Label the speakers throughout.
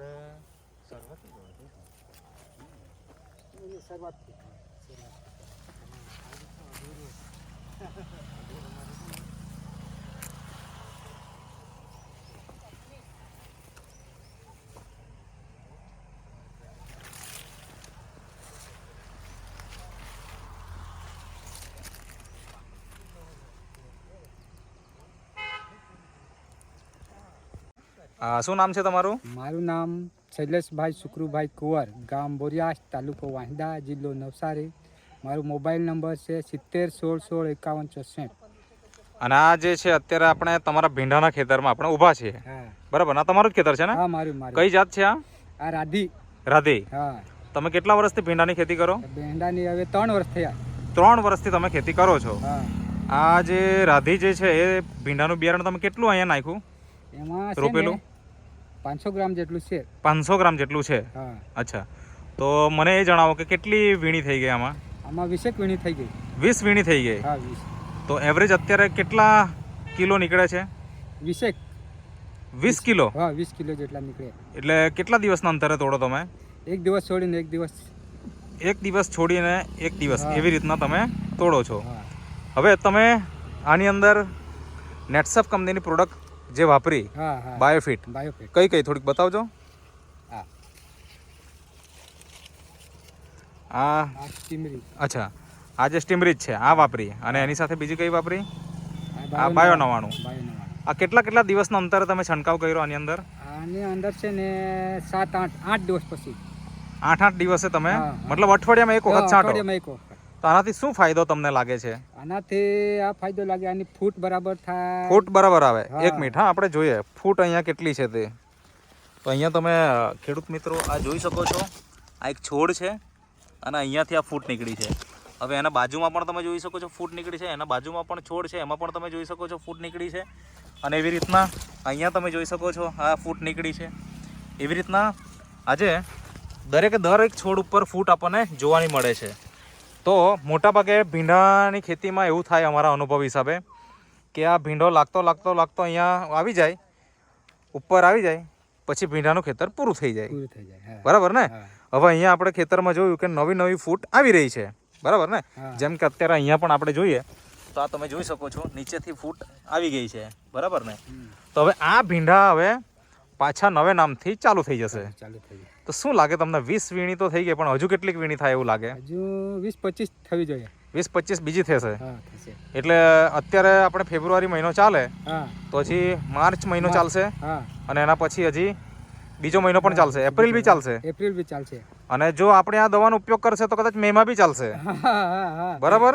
Speaker 1: આપણે શરૂઆતથી જોવા જઈએ.
Speaker 2: એની શરૂઆત થઈ.
Speaker 3: આ શું નામ છે તમારું?
Speaker 2: મારું નામ શૈલેષભાઈ શુક્રુભાઈ કુંવર ગામ બોરિયાસ તાલુકો વાંસદા જિલ્લો નવસારી. મારો મોબાઈલ નંબર છે સિત્તેર સોળ સોળ એકાવન ચોસઠ
Speaker 3: અને આ જે છે અત્યારે આપણે તમારા ભીંડાના ખેતરમાં આપણે ઊભા છીએ. બરાબર ના તમારું જ ખેતર છે ને?
Speaker 2: હા મારું મારું.
Speaker 3: કઈ જાત છે આ?
Speaker 2: આ રાધી.
Speaker 3: રાધી.
Speaker 2: હા.
Speaker 3: તમે કેટલા વર્ષથી ભીંડાની ખેતી કરો?
Speaker 2: ભીંડાની હવે ત્રણ વર્ષ થયા.
Speaker 3: ત્રણ વર્ષથી તમે ખેતી કરો છો? આ જે રાધી જે છે એ ભીંડાનું બિયારણ તમે કેટલું અહીંયા નાખ્યું?
Speaker 2: એમાં
Speaker 3: રોપેલું?
Speaker 2: પાંચસો ગ્રામ જેટલું છે.
Speaker 3: પાંચસો ગ્રામ જેટલું છે?
Speaker 2: હા.
Speaker 3: અચ્છા. તો મને એ જણાવો કે કેટલી વીણી થઈ ગઈ આમાં?
Speaker 2: આમાં વીસેક વીણી થઈ ગઈ.
Speaker 3: વીસ વીણી થઈ ગઈ?
Speaker 2: હા વીસ.
Speaker 3: તો એવરેજ અત્યારે કેટલા કિલો નીકળે છે?
Speaker 2: વીસેક.
Speaker 3: વીસ કિલો?
Speaker 2: હા વીસ કિલો જેટલા નીકળે.
Speaker 3: એટલે કેટલા દિવસના અંતરે તોડો તમે?
Speaker 2: એક દિવસ છોડીને એક દિવસ.
Speaker 3: એક દિવસ છોડીને એક દિવસ. એવી રીતના તમે તોડો છો. હવે તમે આની અંદર નેટસફ કંપનીની પ્રોડક્ટ જે વાપરી?
Speaker 2: હા હા.
Speaker 3: બાયોફિટ
Speaker 2: બાયોફેટ
Speaker 3: કઈ કઈ? થોડીક બતાવજો.
Speaker 2: હા.
Speaker 3: આ
Speaker 2: સ્ટીમરી.
Speaker 3: અચ્છા. આ જે સ્ટીમરીજ છે આ વાપરી. અને એની સાથે બીજી કઈ વાપરી?
Speaker 2: આ
Speaker 3: બાયો નવાણું આ કેટલા કેટલા દિવસના અંતરે તમે છંટકાવ કર્યો આની અંદર?
Speaker 2: આની અંદર છે ને સાત આઠ આઠ દિવસ પછી.
Speaker 3: આઠ આઠ દિવસે તમે. મતલબ અઠવાડિયામાં એક વખત છાંટો. તો આનાથી શું ફાયદો તમને લાગે છે?
Speaker 2: આનાથી આ ફાયદો લાગે આની ફૂટ બરાબર થાય.
Speaker 3: ફૂટ બરાબર આવે. એક મિનિટ હા આપણે જોઈએ. ફૂટ અહીંયા કેટલી છે તે? તો અહીંયા તમે ખેડૂત મિત્રો આ જોઈ શકો છો. આ એક છોડ છે અને અહીંયાથી આ ફૂટ નીકળી છે. હવે એના બાજુમાં પણ તમે જોઈ શકો છો ફૂટ નીકળી છે એના બાજુમાં પણ છોડ છે એમાં પણ તમે જોઈ શકો છો ફૂટ નીકળી છે. અને એવી રીતના અહીંયા તમે જોઈ શકો છો આ ફૂટ નીકળી છે. એવી રીતના આજે દરેકે દરેક છોડ ઉપર ફૂટ આપણને જોવાની મળે છે. તો મોટાભાગે ભીંડાની ખેતીમાં એવું થાય અમારા અનુભવ હિસાબે કે આ ભીંડો લાગતો લાગતો લાગતો અહીંયા આવી જાય ઉપર આવી જાય પછી ભીંડાનું ખેતર પૂરું થઈ જાય.
Speaker 2: પૂરું થઈ જાય
Speaker 3: બરાબર ને? હવે અહીંયા આપણે ખેતરમાં જોયું કે નવી નવી ફૂટ આવી રહી છે. બરાબર ને? જેમ કે અત્યારે અહીંયા પણ આપણે જોઈએ તો આ તમે જોઈ શકો છો નીચેથી ફૂટ આવી ગઈ છે. બરાબર ને? તો હવે આ ભીંડા હવે પાછા નવે નામથી ચાલુ થઈ જશે.
Speaker 2: ચાલુ થઈ જાય.
Speaker 3: તો શું લાગે તમને? વીસ વીણી તો થઈ ગઈ પણ હજુ કેટલીક વીણી થાય એવું લાગે?
Speaker 2: હજુ વીસ પચીસ થવી જોઈએ.
Speaker 3: વીસ પચીસ બીજી થશે? એટલે અત્યારે આપણે ફેબ્રુઆરી મહિનો ચાલે તો હજી માર્ચ મહિનો ચાલશે અને એના પછી હજી બીજો મહિનો પણ ચાલશે. એપ્રિલ બી ચાલશે.
Speaker 2: એપ્રિલ બી ચાલશે.
Speaker 3: અને જો આપણે આ દવાનો ઉપયોગ કરશે તો કદાચ મેમાં બી ચાલશે. બરાબર?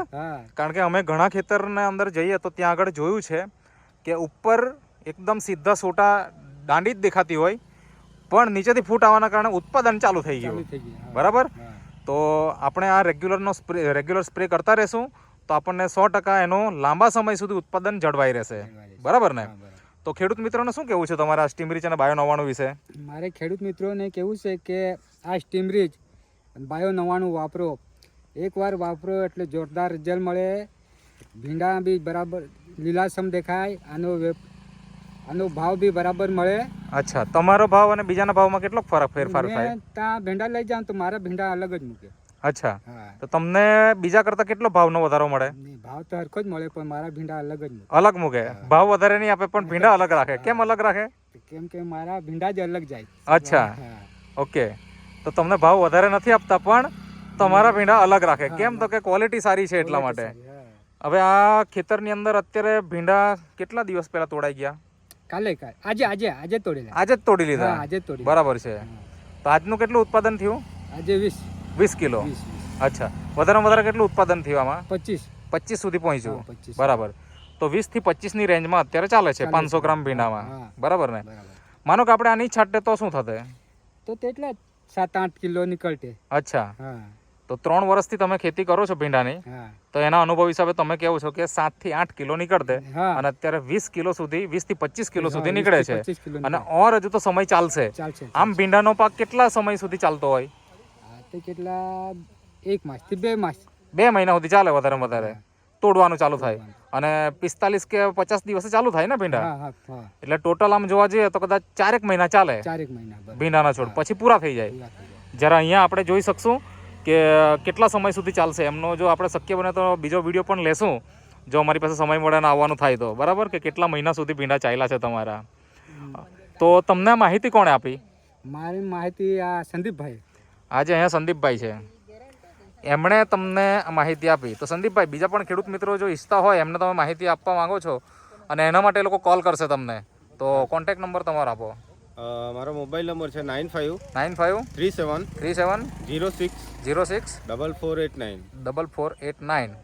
Speaker 3: કારણ કે અમે ઘણા ખેતરના અંદર જઈએ તો ત્યાં આગળ જોયું છે કે ઉપર એકદમ સીધા સોટા દાંડી જ દેખાતી હોય. પણ નીચેથી ફૂટ આવવાના કારણે ઉત્પાદન ચાલુ થઈ ગયું. બરાબર? તો આપણે આ રેગ્યુલરનો સ્પ્રે રેગ્યુલર સ્પ્રે કરતા રહેશું તો આપણને સો ટકા એનો લાંબા સમય સુધી ઉત્પાદન જળવાઈ રહેશે. બરાબર ને? તો ખેડૂત મિત્રોને શું કેવું છે તમારા સ્ટીમરીચ અને બાયો નવ્વાણું વિશે?
Speaker 2: મારે ખેડૂત મિત્રોને કેવું છે કે આ સ્ટીમરીજ બાયો નવાણું વાપરો. એકવાર વાપરો એટલે જોરદાર રિઝલ્ટ મળે. ભીંડા બી બરાબર લીલાસમ દેખાય. આનો આનો ભાવ બી બરાબર મળે.
Speaker 3: અચ્છા તમારો ભાવ અને બીજાના ભાવમાં કેટલો ફરક ફેરફાર થાય?
Speaker 2: ત્યાં ભીંડા લઈ જાઉં તો મારા ભીંડા અલગ જ મૂકે.
Speaker 3: અચ્છા તો તમને બીજા કરતા કેટલો ભાવનો વધારો મળે?
Speaker 2: ભાવ તો હરખો જ મળે પણ મારા ભીંડા અલગ જ
Speaker 3: અલગ મૂકે? ભાવ વધારે નહીં આપે પણ ભીંડા અલગ રાખે. કેમ અલગ રાખે?
Speaker 2: કેમ કે મારા ભીંડા જ અલગ જાય.
Speaker 3: અચ્છા. ઓકે. તો તમને ભાવ વધારે નથી આપતા પણ તમારા ભીંડા અલગ રાખે. કેમ? તો કે ક્વોલિટી સારી છે એટલા માટે. હવે આ ખેતરની અંદર અત્યારે ભીંડા કેટલા દિવસ પહેલા તોડાઈ ગયા?
Speaker 2: કાલે કાલે. આજે આજે આજે તોડી લે.
Speaker 3: આજે જ તોડી
Speaker 2: હા
Speaker 3: લીધા
Speaker 2: આજે જ તોડી
Speaker 3: બરાબર છે. તો આજનું કેટલું ઉત્પાદન થયું?
Speaker 2: આજે વીસ.
Speaker 3: વીસ કિલો?
Speaker 2: વીસ વીસ.
Speaker 3: અચ્છા. વધારેમાં વધારે કેટલું ઉત્પાદન થયું આમાં?
Speaker 2: પચીસ.
Speaker 3: પચીસ સુધી પહોંચ્યું.
Speaker 2: હા, 25.
Speaker 3: બરાબર. તો વીસથી પચીસની રેન્જમાં અત્યારે ચાલે છે પાંચસો ગ્રામ ભીંડામાં.
Speaker 2: હા.
Speaker 3: બરાબર ને?
Speaker 2: બરાબર.
Speaker 3: માનો કે આપણે આની છાંટે તો શું થશે?
Speaker 2: તો તેટલા જ સાત આઠ કિલો નીકળતે
Speaker 3: અચ્છા.
Speaker 2: હા.
Speaker 3: તો ત્રણ વર્ષથી તમે ખેતી કરો છો ભીંડાની તો એના અનુભવ હિસાબે તમે કેવું છો કે સાતથી આઠ કિલો નીકળતે અને અત્યારે વીસ કિલો સુધી વીસથી પચીસ કિલો સુધી નીકળે છે. અને ઓર હજુ તો સમય ચાલશે. આમ ભીંડાનો પાક કેટલા સમય સુધી ચાલતો હોય?
Speaker 2: કેટલા એક માસથી બે માસ.
Speaker 3: બે મહિના સુધી ચાલે વધારે વધારે? તોડવાનું ચાલુ થાય. અને પિસ્તાલીસ કે પચાસ દિવસે ચાલુ થાય ને ભીંડા? એટલે ટોટલ આમ જોવા જઈએ તો કદાચ ચારેક મહિના ચાલે.
Speaker 2: ચારેક મહિના
Speaker 3: ભીંડાના છોડ. પછી પૂરા થઈ જાય. જરા અહીંયા આપણે જોઈ શકશું. કે કેટલા સમય સુધી ચાલશે? એમનો જો આપણે શક્ય બને તો બીજો વીડિયો પણ લેશું. જો અમારી પાસે સમય મળે ને આવવાનું થાય તો. બરાબર? કે કેટલા મહિના સુધી ભીંડા ચાલ્યા છે તમારા? તો તમને આ માહિતી કોણે આપી?
Speaker 2: મારી માહિતી આ સંદીપભાઈ.
Speaker 3: આજે અહીંયા સંદીપભાઈ છે. એમણે તમને માહિતી આપી. તો સંદીપભાઈ બીજા પણ ખેડૂત મિત્રો જો ઈચ્છતા હોય એમને તમે માહિતી આપવા માંગો છો અને એના માટે એ લોકો કોલ કરશે તમને. તો કોન્ટેક નંબર તમારો આપો.
Speaker 1: મારો મોબાઈલ નંબર છે nine five
Speaker 3: nine five
Speaker 1: three seven
Speaker 3: three seven
Speaker 1: zero six
Speaker 3: zero six
Speaker 1: double four eight nine.
Speaker 3: Double four eight nine.